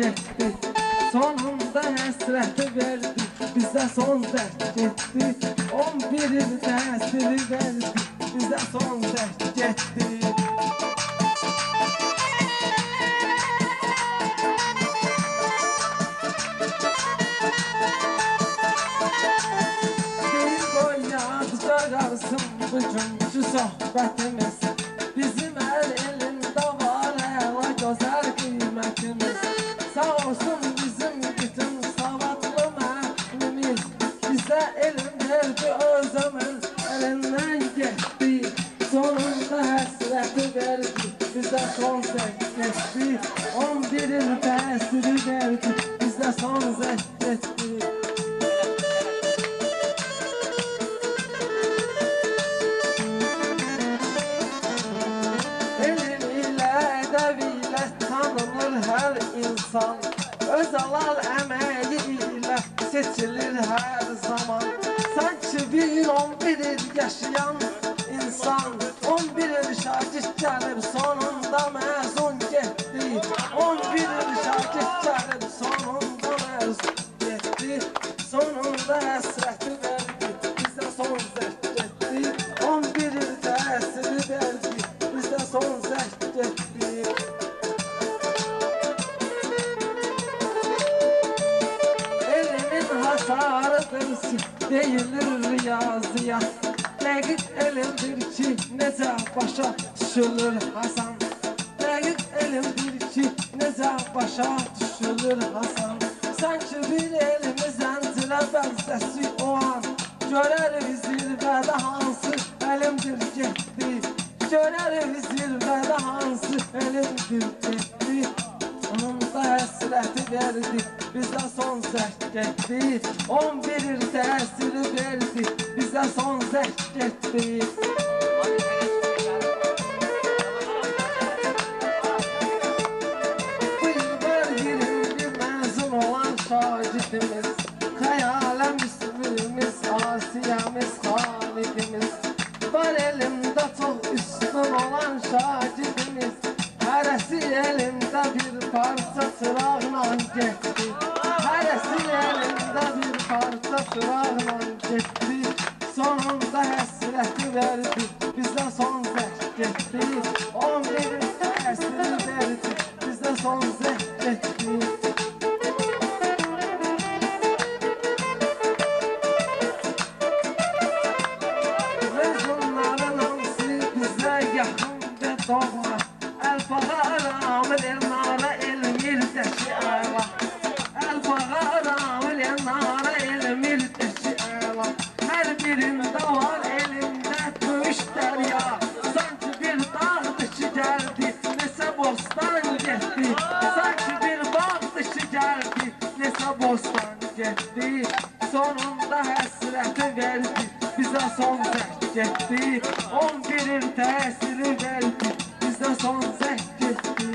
getdi Sonunda həsrəti verdi. Bizdə son zəhd getdi 11 il təsiri verdi. Bizdə son zəhd getdi Deyir qoy yadca qalsın bugünkü söhbətimiz Bizim əl Elm verdi öz ömür əlindən getdi Sonunda həsrəti verdi. Bizə son getdi 11 il təsiri verdi bizə son zəng bir on bir il yaşayan insan hasarıdır deyilir riyaziyat Dəqiq elmdir ki necə başa düşülür Hasan. Dəqiq elmdir ki necə başa düşülür Hasan. Sanki bir elmi zəncirə bənzəsi o an. Görərik zirvədə hansı elmdir getdi Görərik zirvədə hansı elmdir getdi Sonunda həsrəti verdi Bizə son zəhd getdi 11 il təsiri verdi Bizə son zəhd getdi çıraqla getdi Sonunda həsrəti verdi. Bizə son zəhd getdi bostan getdi Sonunda həsrəti verdi, bizə son zəhd getdi 11 il təsiri verdi, bizə son zəhd getdi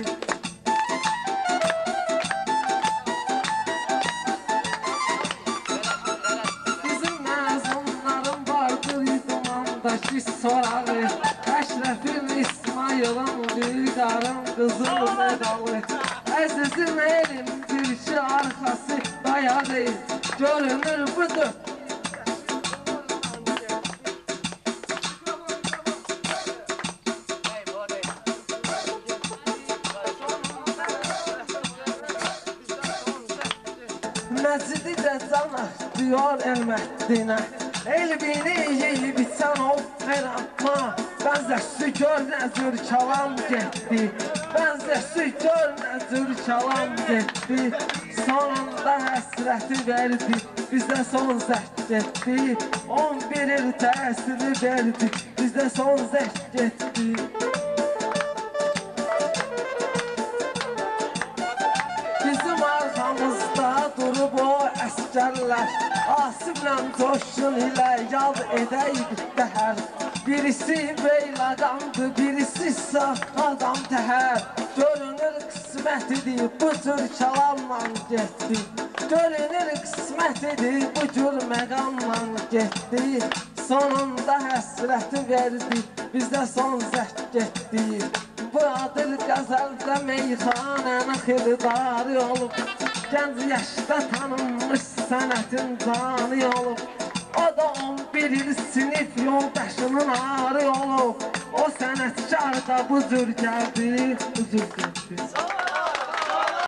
Bizim məzunların vardır idmandakı sorağı Əşrəfin İsmail'in Güldarın qızıl medalı Əzizim ki budur Məcidi də cana diyor elmətdinə Elbini yeyib içən ol fəraqma Bənzəsi gör nə cür kalam getdi Bənzəsi gör nə cür kalam getdi Sonunda həsrəti verdi Bizdə son zəhd getdi 11 il təsiri verdi Bizdə son zəhd getdi Bizim arxamızda durub o əskərlər Asiblə coşun ilə yad edəyik dəhər Birisi beyləqamdır, birisi sağ adam təhər Görünür qismətidir, bu cür kəlamla getdi Görünür qismətidir, bu cür məqamla getdi Sonunda həsrəti verdi, bizdə son zəhd getdi. Bahadır qəzəldə meyxanənin xildarı olub. Gənc yaşda tanınmış sənətin canı olub. O da 11 il sinif yoldaşının arı olub. O sənətkar da bu cür gəldi, bu cür getdi